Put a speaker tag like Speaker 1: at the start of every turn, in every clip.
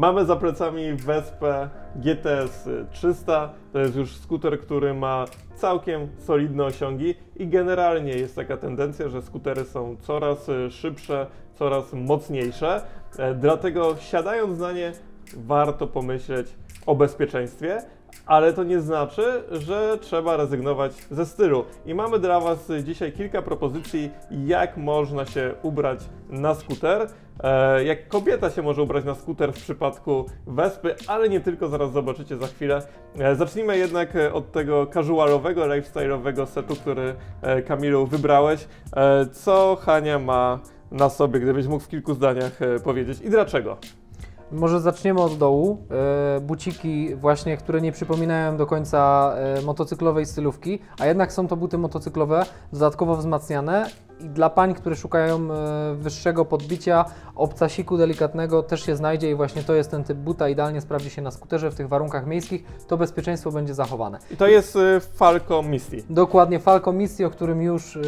Speaker 1: Mamy za plecami Vespę GTS 300. To jest już skuter, który ma całkiem solidne osiągi i generalnie jest taka tendencja, że skutery są coraz szybsze, coraz mocniejsze. E, Dlatego siadając na nie warto pomyśleć o bezpieczeństwie, ale to nie znaczy, że trzeba rezygnować ze stylu. I mamy dla Was dzisiaj kilka propozycji, jak można się ubrać na skuter. E, jak kobieta się może ubrać na skuter w przypadku Wespy, ale nie tylko, zaraz zobaczycie za chwilę. E, zacznijmy jednak od tego casualowego, lifestyle'owego setu, który e, Kamilu wybrałeś. Co Hania ma na sobie, gdybyś mógł w kilku zdaniach powiedzieć i dlaczego?
Speaker 2: Może zaczniemy od dołu. E, buciki właśnie, które nie przypominają do końca e, motocyklowej stylówki, a jednak są to buty motocyklowe, dodatkowo wzmacniane i dla pań, które szukają e, wyższego podbicia, obcasiku delikatnego też się znajdzie i właśnie to jest ten typ buta, idealnie sprawdzi się na skuterze w tych warunkach miejskich, to bezpieczeństwo będzie zachowane.
Speaker 1: I to jest e, Falco Misty.
Speaker 2: Dokładnie Falco Misty, o którym już e,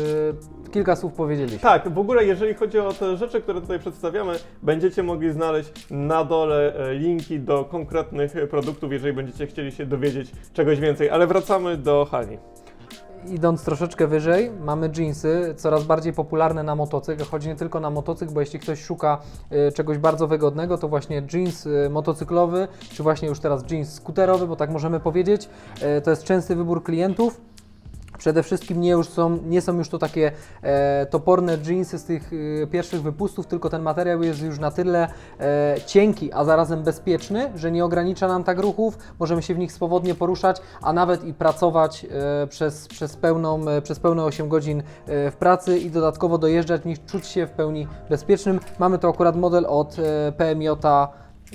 Speaker 2: kilka słów powiedzieliśmy.
Speaker 1: Tak, w ogóle jeżeli chodzi o te rzeczy, które tutaj przedstawiamy, będziecie mogli znaleźć na dole linki do konkretnych produktów, jeżeli będziecie chcieli się dowiedzieć czegoś więcej. Ale wracamy do Hani.
Speaker 2: Idąc troszeczkę wyżej, mamy jeansy, coraz bardziej popularne na motocykl. Chodzi nie tylko na motocykl, bo jeśli ktoś szuka y, czegoś bardzo wygodnego, to właśnie jeans y, motocyklowy, czy właśnie już teraz jeans skuterowy, bo tak możemy powiedzieć. Y, to jest częsty wybór klientów. Przede wszystkim nie, już są, nie są już to takie e, toporne jeansy z tych e, pierwszych wypustów, tylko ten materiał jest już na tyle e, cienki, a zarazem bezpieczny, że nie ogranicza nam tak ruchów, możemy się w nich swobodnie poruszać, a nawet i pracować e, przez, przez, pełną, e, przez pełne 8 godzin e, w pracy i dodatkowo dojeżdżać nich, czuć się w pełni bezpiecznym. Mamy tu akurat model od e, PMJ,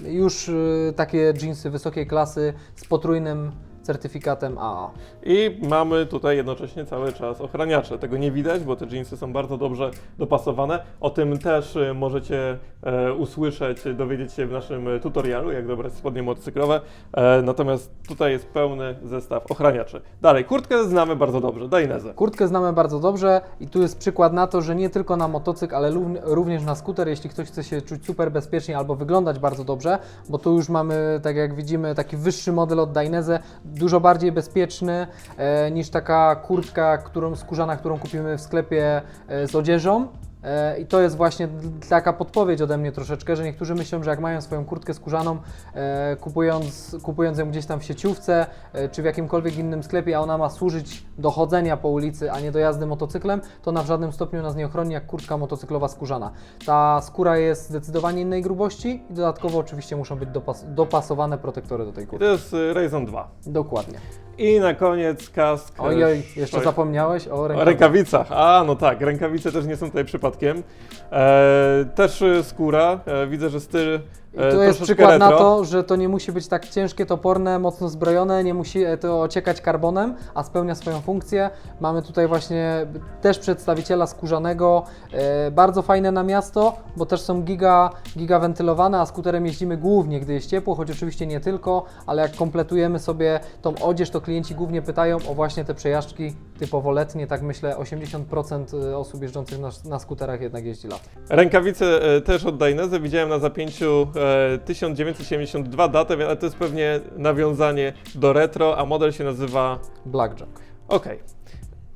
Speaker 2: już e, takie jeansy wysokiej klasy z potrójnym certyfikatem AA.
Speaker 1: I mamy tutaj jednocześnie cały czas ochraniacze. Tego nie widać, bo te jeansy są bardzo dobrze dopasowane. O tym też e, możecie e, usłyszeć, dowiedzieć się w naszym e, tutorialu, jak dobrać spodnie motocyklowe. E, natomiast tutaj jest pełny zestaw ochraniaczy. Dalej, kurtkę znamy bardzo dobrze. Dainezę.
Speaker 2: Kurtkę znamy bardzo dobrze i tu jest przykład na to, że nie tylko na motocykl, ale również na skuter, jeśli ktoś chce się czuć super bezpiecznie albo wyglądać bardzo dobrze, bo tu już mamy, tak jak widzimy, taki wyższy model od Dainese, dużo bardziej bezpieczny e, niż taka kurtka, którą, skórzana, którą kupimy w sklepie e, z odzieżą. E, I to jest właśnie taka podpowiedź ode mnie troszeczkę, że niektórzy myślą, że jak mają swoją kurtkę skórzaną, e, kupując, kupując ją gdzieś tam w sieciówce e, czy w jakimkolwiek innym sklepie, a ona ma służyć do chodzenia po ulicy, a nie do jazdy motocyklem, to ona w żadnym stopniu nas nie ochroni jak kurtka motocyklowa skórzana. Ta skóra jest zdecydowanie innej grubości i dodatkowo oczywiście muszą być dopas dopasowane protektory do tej
Speaker 1: I to
Speaker 2: kurtki.
Speaker 1: jest Rayzon 2.
Speaker 2: Dokładnie.
Speaker 1: I na koniec kask.
Speaker 2: Ojoj, jeszcze zapomniałeś o
Speaker 1: O
Speaker 2: rękawicach.
Speaker 1: rękawicach. A, no tak, rękawice też nie są tutaj przypadkiem. E, też skóra. E, widzę, że styl.
Speaker 2: I
Speaker 1: e,
Speaker 2: tu jest przykład na
Speaker 1: retro.
Speaker 2: to, że to nie musi być tak ciężkie, toporne, mocno zbrojone, nie musi e, to ociekać karbonem, a spełnia swoją funkcję. Mamy tutaj właśnie też przedstawiciela skórzanego, e, bardzo fajne na miasto, bo też są giga, giga wentylowane, a skuterem jeździmy głównie, gdy jest ciepło, choć oczywiście nie tylko, ale jak kompletujemy sobie tą odzież, to klienci głównie pytają o właśnie te przejażdżki typowo letnie, tak myślę 80% osób jeżdżących na, na skuterach jednak jeździ latem.
Speaker 1: Rękawice też od Dainese. Widziałem na zapięciu e, 1972 datę, ale to jest pewnie nawiązanie do retro, a model się nazywa.
Speaker 2: Blackjack.
Speaker 1: Okej.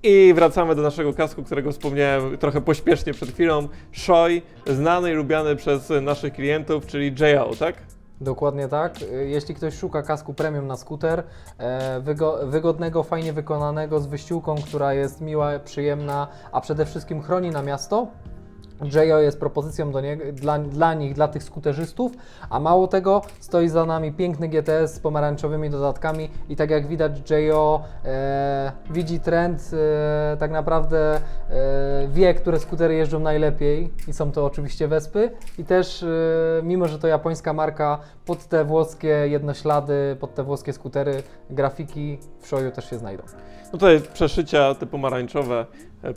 Speaker 1: I wracamy do naszego kasku, którego wspomniałem trochę pośpiesznie przed chwilą. Shoi, znany i lubiany przez naszych klientów, czyli JO, tak?
Speaker 2: Dokładnie tak. Y, Jeśli ktoś szuka kasku premium na skuter, e, wygo- wygodnego, fajnie wykonanego, z wyściółką, która jest miła, przyjemna, a przede wszystkim chroni na miasto, JO jest propozycją do niego, dla, dla nich, dla tych skuterzystów, a mało tego, stoi za nami piękny GTS z pomarańczowymi dodatkami i tak jak widać JO e, widzi trend, e, tak naprawdę e, wie, które skutery jeżdżą najlepiej i są to oczywiście Wespy i też, e, mimo że to japońska marka, pod te włoskie jednoślady, pod te włoskie skutery, grafiki w Shoyu też się znajdą.
Speaker 1: No tutaj przeszycia, te pomarańczowe,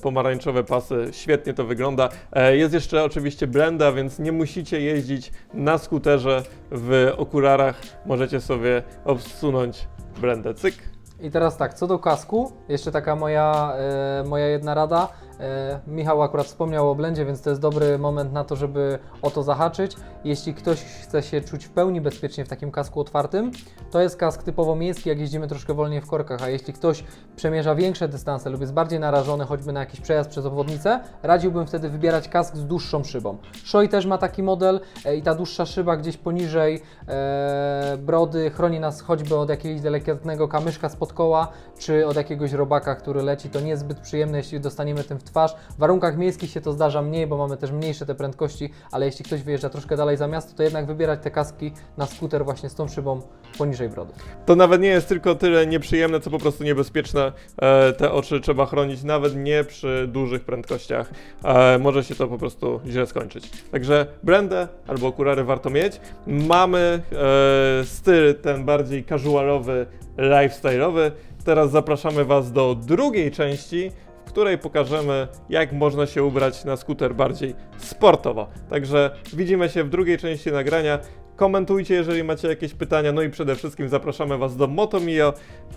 Speaker 1: pomarańczowe pasy, świetnie to wygląda. E, Jest jeszcze oczywiście blenda, więc nie musicie jeździć na skuterze w okularach. Możecie sobie obsunąć blendę. Cyk.
Speaker 2: I teraz tak, co do kasku, jeszcze taka moja, e, moja jedna rada. E, Michał akurat wspomniał o blendzie, więc to jest dobry moment na to, żeby o to zahaczyć. Jeśli ktoś chce się czuć w pełni bezpiecznie w takim kasku otwartym, to jest kask typowo miejski, jak jeździmy troszkę wolniej w korkach, a jeśli ktoś przemierza większe dystanse lub jest bardziej narażony choćby na jakiś przejazd przez obwodnicę, radziłbym wtedy wybierać kask z dłuższą szybą. Shoi też ma taki model e, i ta dłuższa szyba gdzieś poniżej e, brody chroni nas choćby od jakiegoś delikatnego kamyszka spod koła, czy od jakiegoś robaka, który leci. To niezbyt przyjemne, jeśli dostaniemy tym w twarz. W warunkach miejskich się to zdarza mniej, bo mamy też mniejsze te prędkości, ale jeśli ktoś wyjeżdża troszkę dalej za miasto, to jednak wybierać te kaski na skuter właśnie z tą szybą poniżej brody.
Speaker 1: To nawet nie jest tylko tyle nieprzyjemne, co po prostu niebezpieczne. E, te oczy trzeba chronić nawet nie przy dużych prędkościach. E, może się to po prostu źle skończyć. Także brandę albo okulary warto mieć. Mamy e, styl ten bardziej casualowy, lifestyle'owy. Teraz zapraszamy Was do drugiej części, której pokażemy, jak można się ubrać na skuter bardziej sportowo. Także widzimy się w drugiej części nagrania. Komentujcie, jeżeli macie jakieś pytania. No i przede wszystkim zapraszamy Was do Motomio.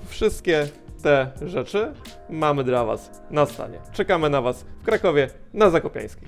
Speaker 1: Wszystkie te rzeczy mamy dla Was na stanie. Czekamy na Was w Krakowie na Zakopiańskiej.